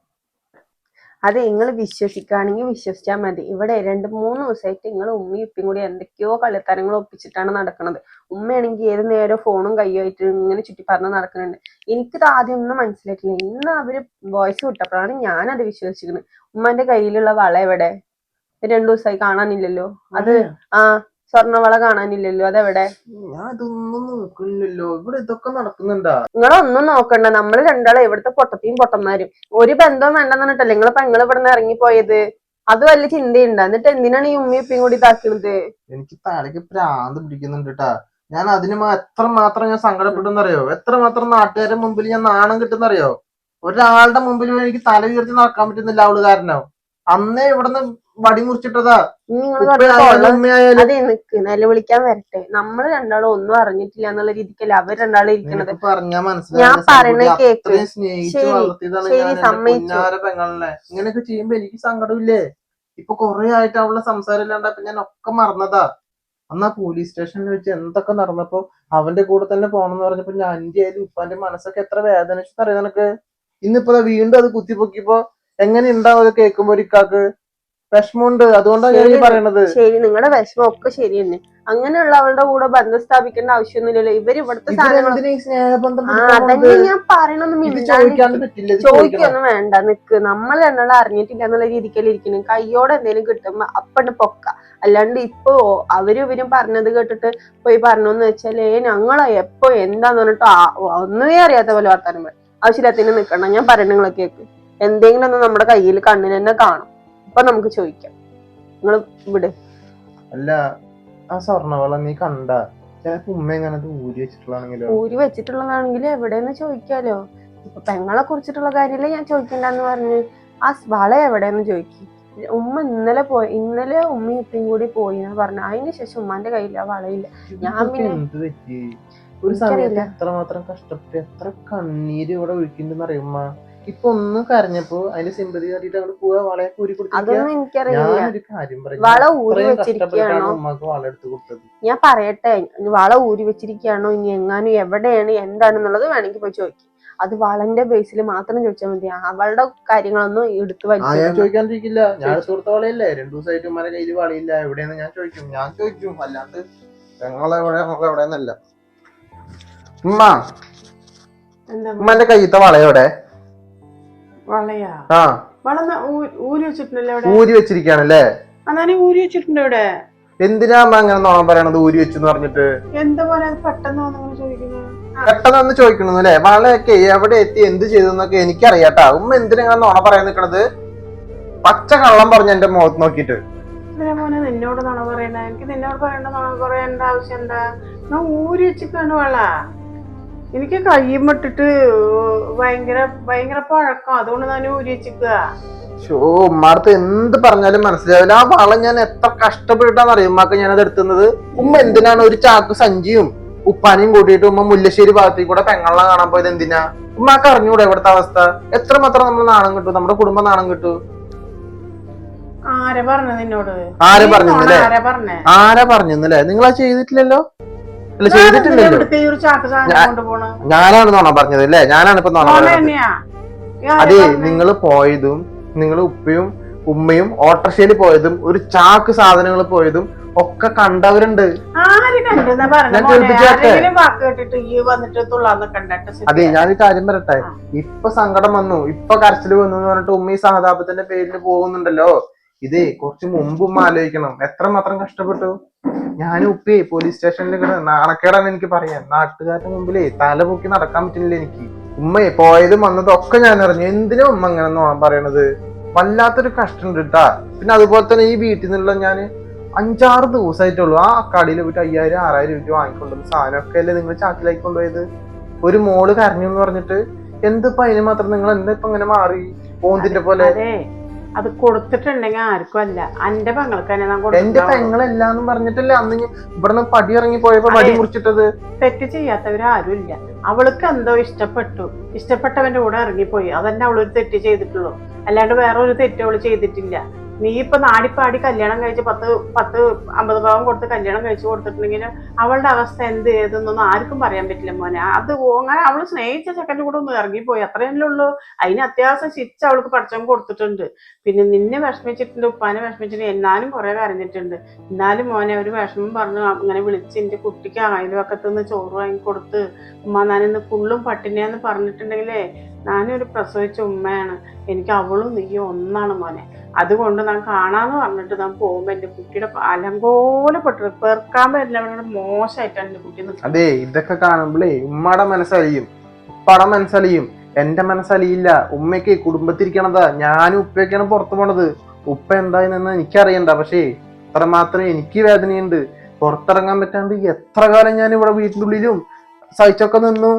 അത് നിങ്ങൾ വിശ്വസിക്കുകയാണെങ്കിൽ വിശ്വസിച്ചാൽ മതി. ഇവിടെ രണ്ട് മൂന്ന് ദിവസമായിട്ട് നിങ്ങൾ ഉമ്മയും ഉപ്പയും കൂടി എന്തൊക്കെയോ കളിത്തരങ്ങൾ ഒപ്പിച്ചിട്ടാണ് നടക്കുന്നത് ഉമ്മയാണെങ്കിൽ ഏത് നേരം ഫോണും കയ്യുമായിട്ട് ഇങ്ങനെ ചുറ്റി പറഞ്ഞ് നടക്കുന്നുണ്ട് എനിക്കിത് ആദ്യം ഒന്നും മനസ്സിലായിട്ടില്ല. ഇന്ന് അവർ വോയിസ് വിട്ടപ്പോഴാണ് ഞാനത് വിശ്വസിക്കുന്നത് ഉമ്മന്റെ കയ്യിലുള്ള വള എവിടെ? രണ്ടു ദിവസമായി കാണാനില്ലല്ലോ. അത്. ആ സ്വർണവള കാണാനില്ലല്ലോ അതെവിടെ? ഞാൻ ഇതൊന്നും നോക്കുന്നില്ലല്ലോ ഇവിടെ ഇതൊക്കെ നടക്കുന്നുണ്ടാ? നിങ്ങളൊന്നും നോക്കണ്ട. നമ്മൾ രണ്ടാളെ ഇവിടുത്തെ പൊട്ടത്തെയും പൊട്ടന്മാരും. ഒരു ബന്ധവും വേണ്ടെന്ന് പറഞ്ഞിട്ടല്ലേ നിങ്ങളെ പെങ്ങൾ ഇവിടെ നിന്ന് ഇറങ്ങിപ്പോയത്? അത് വലിയ ചിന്തയുണ്ട്. എന്നിട്ട് എന്തിനാണ് ഈ ഉമ്മയും ഉപ്പയും കൂടി ഇതാക്കുന്നത് എനിക്ക് തലയ്ക്ക് പ്രാന്ത് പിടിക്കുന്നുണ്ട് കേട്ടാ ഞാൻ അതിന് എത്ര മാത്രം ഞാൻ സങ്കടപ്പെട്ടെന്നറിയോ എത്ര മാത്രം നാട്ടുകാരുടെ മുമ്പിൽ ഞാൻ നാണം കിട്ടുന്നറിയോ? ഒരാളുടെ മുമ്പിൽ എനിക്ക് തല ഉയർത്തി നടക്കാൻ പറ്റുന്നില്ല അവൾ കാരണം. അന്നേ ഇവിടുന്ന് വടി മുറിച്ചിട്ടതാ. അത് നിക്ക് നിലവിളിക്കാൻ വരട്ടെ. നമ്മൾ രണ്ടാളും ഒന്നും അറിഞ്ഞിട്ടില്ല എന്നുള്ള രീതിക്കല്ല അവർ രണ്ടാളും ഇരിക്കണത്. പറഞ്ഞാ ഞാൻ പറയണ കേക്ക്. ശരി, സമ്മതിച്ചു. ഇങ്ങനെയൊക്കെ ചെയ്യുമ്പോ എനിക്ക് സങ്കടമില്ലേ? ഇപ്പൊ കൊറേ ആയിട്ട് അവളെ സംസാരം ഇല്ലാണ്ടപ്പോ ഞാൻ ഒക്കെ മറന്നതാ. അന്നാ പോലീസ് സ്റ്റേഷനിൽ വെച്ച് എന്തൊക്കെ നടന്നപ്പോ അവന്റെ കൂടെ തന്നെ പോണെന്ന് പറഞ്ഞപ്പോ ഞാൻ എന്റെ ആയാലും ഉപ്പാന്റെ മനസ്സൊക്കെ എത്ര വേദനിച്ചെന്നറിയാം നിനക്ക്? ഇന്നിപ്പോ വീണ്ടും അത് കുത്തിപ്പൊക്കിയപ്പോ എങ്ങനെ ഉണ്ടാവും അത് കേൾക്കുമ്പോ ഒരു ഇക്കാക്ക് വിഷമമുണ്ട്. അതുകൊണ്ടാണ് ഞാൻ ഈ. പറയണത്. ശരി. നിങ്ങളുടെ വിഷമം ഒക്കെ ശരി തന്നെ അങ്ങനെയുള്ള അവളുടെ കൂടെ ബന്ധം സ്ഥാപിക്കേണ്ട ആവശ്യമൊന്നുമില്ലല്ലോ. ഇവർ ഇവിടുത്തെ സാധനങ്ങൾ അതന്നെ ഞാൻ പറയണൊന്നും ചോദിക്കൊന്നും വേണ്ട. നിക്ക്. നമ്മൾ രണ്ടാളും അറിഞ്ഞിട്ടില്ല എന്നുള്ള രീതിക്കല്ലേ ഇരിക്കുന്നു കയ്യോടെ എന്തെങ്കിലും കിട്ടുമ്പോ അപ്പണ്ട് പൊക്ക. അല്ലാണ്ട് ഇപ്പൊ അവരും ഇവരും പറഞ്ഞത് കേട്ടിട്ട് പോയി പറഞ്ഞോന്ന് ഏ ഞങ്ങളെ എപ്പോ എന്താന്ന് പറഞ്ഞിട്ട് ഒന്നേ ഒന്നുമേ അറിയാത്ത പോലെ വർത്താനം പറയും. ആവശ്യത്തിന് നിക്കണം ഞാൻ പറയണങ്ങളൊക്കെ നിങ്ങളൊക്കെ എന്തെങ്കിലും ഒന്ന് നമ്മുടെ കയ്യിൽ കണ്ണിന് തന്നെ കാണും. അപ്പൊ നമുക്ക് ചോദിക്കാം. നിങ്ങൾ ഇവിടെ അല്ല ആ സ്വർണവള നീ കണ്ട? ചിലപ്പോ ഉമ്മ എങ്ങനെ അത് ഊരി വെച്ചിട്ടുള്ളതാണെങ്കിലോ? ഊരി വെച്ചിട്ടുള്ളതാണെങ്കിൽ എവിടെയെന്ന് ചോദിക്കാലോ. ഇപ്പൊ പെങ്ങളെ കുറിച്ചിട്ടുള്ള കാര്യമല്ലേ ഞാൻ ചോദിക്കണ്ടെന്ന് പറഞ്ഞു. ആ വള എവിടെയെന്ന് ചോദിക്കും. ഉമ്മ ഇന്നലെ പോയി ഇന്നലെ ഉമ്മയും ഇപ്പം കൂടി പോയി എന്ന് പറഞ്ഞു. അതിന് ശേഷം ഉമ്മാന്റെ കയ്യിൽ ആ വളയില്ല. ഞാൻ പിന്നെ- ഒരു സമയത്ത് എത്ര എത്രമാത്രം കഷ്ടപ്പെട്ട് എത്ര കണ്ണീര് ഇവിടെ ഒഴിക്കുന്നുണ്ടെന്ന് അറിയുമ്മ ഇപ്പൊ ഒന്ന് കരഞ്ഞപ്പോ അതിന്റെ സിമ്പതി കാട്ടിട്ട് അങ്ങോട്ട് പോവാ വളയെ കൂരി അതൊന്നും എനിക്കറിയില്ല. കാര്യം വള ഊരി വെച്ചിരിക്കുകയാണോ ഉമ്മക്ക് വള എടുത്ത് കൊടുത്തത്. ഞാൻ പറയട്ടെ വള ഊരി വെച്ചിരിക്കുകയാണോ ഇനി എങ്ങാനും എവിടെയാണ് എന്താണെന്നുള്ളത് വേണമെങ്കിൽ പോയി ചോദിക്കും. അത് വളന്റെ ബേസിൽ മാത്രം ചോദിച്ചാൽ മതി. അവളുടെ കാര്യങ്ങളൊന്നും എടുത്ത് ഞാൻ ചോദിക്കാണ്ടിരിക്കില്ല. ഞാൻ സുഹൃത്ത് വളയല്ലേ? രണ്ടു ദിവസമായിട്ട് ഉമ്മാരെ കയ്യിൽ വളയില്ല. എവിടെയെന്ന് ഞാൻ ചോദിക്കും. ഞാൻ ചോദിക്കും. അല്ലാണ്ട് ഞങ്ങളെവിടെ എവിടെയെന്നല്ല. ഉമ്മ എന്താ ഉമ്മന്റെ കയ്യത്തെ വളയോടെ വളയാ ആ. ഊരി വെച്ചിരിക്കാണല്ലേ ഊരി വെച്ചിട്ടുണ്ട് ഇവിടെ. എന്തിനാ അമ്മ അങ്ങനെ നോണം പറയണത് ഊരി വെച്ചുന്ന് പറഞ്ഞിട്ട്? എന്താ പെട്ടെന്ന് ചോദിക്കുന്നു? അല്ലെ? പെട്ടെന്ന് വളയൊക്കെ എവിടെ എത്തി? എന്ത് ചെയ്തു എന്നൊക്കെ എനിക്കറിയാട്ടാ. ഉമ്മ എന്തിനാ ഇങ്ങനെ നോണ പറയാൻ നിക്കണത്? പച്ച കള്ളം പറഞ്ഞു എന്റെ മുഖത്ത് നോക്കിട്ട് മോനെ നിന്നോട് നോണ പറയണ എനിക്ക് നിന്നോട് പറയേണ്ട നോണ പറയേണ്ട ആവശ്യം എന്താ? ഊരി വെച്ചിട്ടാണ് വള. എനിക്ക് കയ്യും വിട്ടിട്ട് ഭയങ്കര ഭയങ്കര പഴക്കം. അതുകൊണ്ട് ഞാൻ ഊരി വെച്ചിക്കുക ഷോ ഉമ്മാടത്ത് എന്ത് പറഞ്ഞാലും മനസ്സിലാവില്ല. ആ വളം ഞാൻ എത്ര കഷ്ടപ്പെട്ടാന്ന് അറിയും ഉമ്മാക്ക് ഞാനത് എടുത്തുന്നത്. ഉമ്മ എന്തിനാണ് ഒരു ചാക്ക് സഞ്ചിയും ഉപ്പാനിയും കൂട്ടിയിട്ട് ഉമ്മ മുല്ലശ്ശേരി ഭാഗത്തേക്ക് കൂടെ പെങ്ങളെ കാണാൻ പോയത് എന്തിനാ? ഉമ്മാക്ക് അറിഞ്ഞൂടെ ഇവിടുത്തെ അവസ്ഥ? എത്രമാത്രം നമ്മൾ നാണം കിട്ടും? നമ്മുടെ കുടുംബം നാണം കിട്ടും? ആരെ പറഞ്ഞു നിന്നോട്? ആരെ പറഞ്ഞു ആരെ പറഞ്ഞു? പറഞ്ഞേ ആരാ പറഞ്ഞല്ലേ നിങ്ങൾ ആ ചെയ്തിട്ടില്ലല്ലോ? അല്ല ചെയ്തിട്ടില്ലല്ലോ. ഞാനാണ് നോണ പറഞ്ഞത് അല്ലേ? ഞാനാണ് ഇപ്പൊ നോണ പറഞ്ഞത് അതെ നിങ്ങൾ പോയതും നിങ്ങൾ ഉപ്പയും ഉമ്മയും ഓട്ടർഷയിൽ പോയതും ഒരു ചാക്ക് സാധനങ്ങൾ പോയതും ഒക്കെ കണ്ടവരുണ്ട്. അതെ ഞാൻ ഈ കാര്യം പറയട്ടെ. ഇപ്പൊ സങ്കടം വന്നു. ഇപ്പൊ കരച്ചിൽ വന്നു എന്ന് പറഞ്ഞിട്ട് ഉമ്മ ഈ സഹതാപത്തിന്റെ പേരിൽ പോകുന്നുണ്ടല്ലോ. ഇതേ കുറച്ച് മുമ്പും ആലോചിക്കണം. എത്ര മാത്രം കഷ്ടപ്പെട്ടു? ഞാൻ ഉപ്പേ പോലീസ് സ്റ്റേഷനിൽ കിടന്ന് നാണക്കേടാണ് എനിക്ക് പറയാൻ നാട്ടുകാരുടെ മുമ്പിലേ തല പൊക്കി നടക്കാൻ പറ്റില്ല എനിക്ക്. ഉമ്മയെ പോയതും വന്നതും ഒക്കെ ഞാൻ അറിഞ്ഞു. എന്തിനാ ഉമ്മ അങ്ങനെ പറയണത്? വല്ലാത്തൊരു കഷ്ടം കേട്ടാ പിന്നെ അതുപോലെ തന്നെ ഈ വീട്ടിൽ നിന്നുള്ള ഞാൻ അഞ്ചാറ് ദിവസമായിട്ടുള്ളൂ. ആ കടയിൽ പോയിട്ട് അയ്യായിരം ആറായിരം രൂപ വാങ്ങിക്കൊണ്ടുവന്ന സാധനമൊക്കെ അല്ലേ നിങ്ങൾ ചാക്കിലാക്കി കൊണ്ടുപോയത്? ഒരു മോൾ കരഞ്ഞു എന്ന് പറഞ്ഞിട്ട് എന്തിപ്പോ അതിന് മാത്രം നിങ്ങൾ എന്താ ഇപ്പൊ ഇങ്ങനെ മാറി? പോന്തിന്റെ പോലെ അതെ കൊടുത്തിട്ടുണ്ടെങ്കിൽ ആർക്കും അല്ല. എന്റെ പെങ്ങൾക്ക് തന്നെ ഞാൻ എന്റെ കൊടുത്തിട്ടുണ്ടാവും പെങ്ങളെല്ലാന്ന് പറഞ്ഞിട്ടല്ലേ. അന്ന് ഞാൻ ഇവിടുന്ന് പടി ഇറങ്ങി പോയപ്പോ പടി അതെ. മുറിച്ചിട്ടത്. തെറ്റ് ചെയ്യാത്തവരാരും ഇല്ല അവൾക്ക് എന്തോ ഇഷ്ടപ്പെട്ടു. ഇഷ്ടപ്പെട്ടവന്റെ കൂടെ ഇറങ്ങിപ്പോയി. അതന്നെ അവളൊരു തെറ്റ് ചെയ്തിട്ടുള്ളൂ. അല്ലാണ്ട് വേറെ ഒരു തെറ്റ് അവൾ ചെയ്തിട്ടില്ല. നീ ഇപ്പൊ നാടിപ്പാടി കല്യാണം കഴിച്ച് പത്ത് പത്ത് അമ്പത് ഭാവം കൊടുത്ത് കല്യാണം കഴിച്ചു കൊടുത്തിട്ടുണ്ടെങ്കിൽ അവളുടെ അവസ്ഥ എന്ത് ഏതെന്നൊന്നും ആർക്കും പറയാൻ പറ്റില്ല മോനെ. അത് അങ്ങനെ അവൾ സ്നേഹിച്ച ചെക്കന്റെ കൂടെ ഒന്ന് ഇറങ്ങിപ്പോയി. അത്രയല്ലേ ഉള്ളൂ. അതിന് അത്യാവശ്യം ശിക്ഷ അവൾക്ക് പഠിച്ചവൻ കൊടുത്തിട്ടുണ്ട്. പിന്നെ നിന്നെ വിഷമിച്ചിട്ടുണ്ട് ഉപ്പാനെ വിഷമിച്ചിട്ടുണ്ട് എന്നാലും കുറെ കരഞ്ഞിട്ടുണ്ട്. എന്നാലും മോനെ ഒരു വിഷമം പറഞ്ഞു അങ്ങനെ വിളിച്ച് എന്റെ കുട്ടിക്ക് അയൽവക്കത്ത് നിന്ന് ചോറ് വാങ്ങി കൊടുത്ത് ഉമ്മ ഞാനിന്ന് ഫുള്ളും പട്ടിണിയാന്ന് പറഞ്ഞിട്ടുണ്ടെങ്കിലേ ഞാനൊരു പ്രസവിച്ച ഉമ്മയാണ്. എനിക്ക് അവളും നീയും ഒന്നാണ് മോനെ. അതുകൊണ്ട് ഞാൻ കാണാന്ന് പറഞ്ഞിട്ട് ഞാൻ പോകുമ്പോ എന്റെ കുട്ടിയുടെ അലങ്കോലപ്പെട്ടു പെറുക്കാൻ പറ്റില്ല. അവരുടെ മോശമായിട്ടാണ് എന്റെ കുട്ടി അതെ ഇതൊക്കെ കാണുമ്പോഴേ ഉമ്മയുടെ മനസ്സലിയും. ഉപ്പയുടെ മനസ്സലിയും. എന്റെ മനസ്സലിയില്ല. ഉമ്മയ്ക്ക് കുടുംബത്തിരിക്കണതാ. ഞാനും ഉപ്പയൊക്കെയാണ് പുറത്തു പോണത്. ഉപ്പ എന്തായെന്ന് എനിക്കറിയണ്ട. പക്ഷേ അത്രമാത്രം എനിക്ക് വേദനയുണ്ട്. പുറത്തിറങ്ങാൻ പറ്റാണ്ട് എത്ര കാലം ഞാൻ ഇവിടെ വീട്ടിനുള്ളിലും സഹിച്ചൊക്കെ നിന്നു.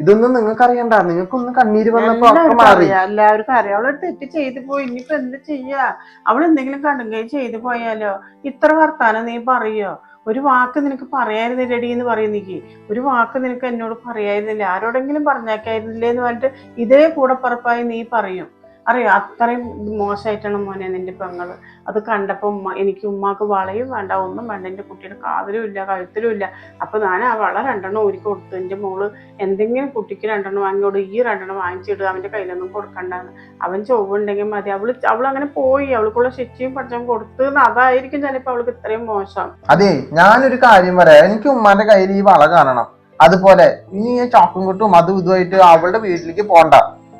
ഇതൊന്നും നിങ്ങൾക്ക് അറിയണ്ട നിങ്ങൾക്കൊന്ന് കണ്ണീര് വന്നപ്പോ ഒക്കെ എല്ലാവർക്കും മാറി. അറിയാം എല്ലാവർക്കും അറിയാം. അവളൊരു തെറ്റ് ചെയ്തു പോയി. ഇനിയിപ്പോ എന്ത് ചെയ്യാ? അവൾ എന്തെങ്കിലും കണ്ടുകൈ ചെയ്തു പോയാലോ? ഇത്ര വർത്താനം നീ പറയോ? ഒരു വാക്ക് നിനക്ക് പറയായിരുന്നില്ലടി എന്ന് പറയുന്നെങ്കിൽ ഒരു വാക്ക് നിനക്ക് എന്നോട് പറയായിരുന്നില്ല ആരോടെങ്കിലും പറഞ്ഞേക്കായിരുന്നില്ലേ എന്ന് പറഞ്ഞിട്ട് ഇതേ കൂടെ പറപ്പായി നീ പറയും. അറിയോ? അത്രയും മോശമായിട്ടാണ് മോനെ നിന്റെ പെങ്ങൾ. അത് കണ്ടപ്പോൾ ഉമ്മ എനിക്ക് ഉമ്മാക്ക് വളയും വേണ്ട ഒന്നും വേണ്ട എന്റെ കുട്ടിയുടെ കാതിലും ഇല്ല കഴുത്തിലും ഇല്ല. അപ്പൊ ഞാൻ ആ വള രണ്ടെണ്ണം ഊരി കൊടുത്തു. എന്റെ മോൾ എന്തെങ്കിലും കുട്ടിക്ക് രണ്ടെണ്ണം വാങ്ങിയോട് ഈ രണ്ടെണ്ണം വാങ്ങിച്ചിട്ട് അവന്റെ കയ്യിലൊന്നും കൊടുക്കണ്ടെന്ന്. അവൻ ചൊവ്വുണ്ടെങ്കിൽ മതി. അവൾ അവൾ അങ്ങനെ പോയി. അവൾക്കുള്ള ശിക്ഷയും പഠിച്ചും കൊടുത്തു അതായിരിക്കും ചിലപ്പോ അവൾക്ക് ഇത്രയും മോശം. അതെ ഞാനൊരു കാര്യം പറയാം. എനിക്ക് ഉമ്മാന്റെ കയ്യിൽ ഈ വള കാണണം. അതുപോലെ ഇനി ഞാൻ ചാക്കും കിട്ടും അതും ഇതുമായിട്ട് അവളുടെ വീട്ടിലേക്ക് പോണ്ട.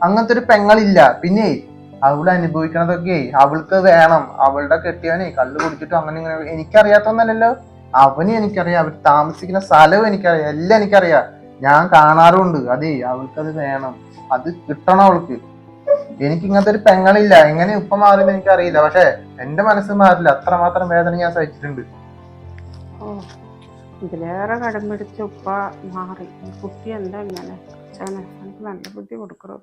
അങ്ങനത്തെ ഒരു പെങ്ങളില്ല. പിന്നെ അവൾ അനുഭവിക്കണതൊക്കെ അവൾക്ക് വേണം. അവളുടെ കെട്ടിയവനെ കള്ളു കുടിച്ചിട്ടും അങ്ങനെ ഇങ്ങനെ എനിക്കറിയാത്തൊന്നല്ലല്ലോ. അവനും എനിക്കറിയാം. അവർ താമസിക്കുന്ന സ്ഥലവും എനിക്കറിയാം. എല്ലാം എനിക്കറിയാം. ഞാൻ കാണാറുണ്ട്. അതെ അവൾക്കത് വേണം. അത് കിട്ടണം അവൾക്ക്. എനിക്ക് ഇങ്ങനത്തെ ഒരു പെങ്ങളില്ല. എങ്ങനെ ഉപ്പ മാറുമെന്ന് എനിക്കറിയില്ല. പക്ഷെ എന്റെ മനസ്സ് മാറില്ല. അത്രമാത്രം വേദന ഞാൻ സഹിച്ചിട്ടുണ്ട്. ഇതിലേറെ കടം ഉപ്പ മാറി. കുട്ടി എന്താ ഇങ്ങനെ? നല്ല ബുദ്ധി കൊടുക്കണോ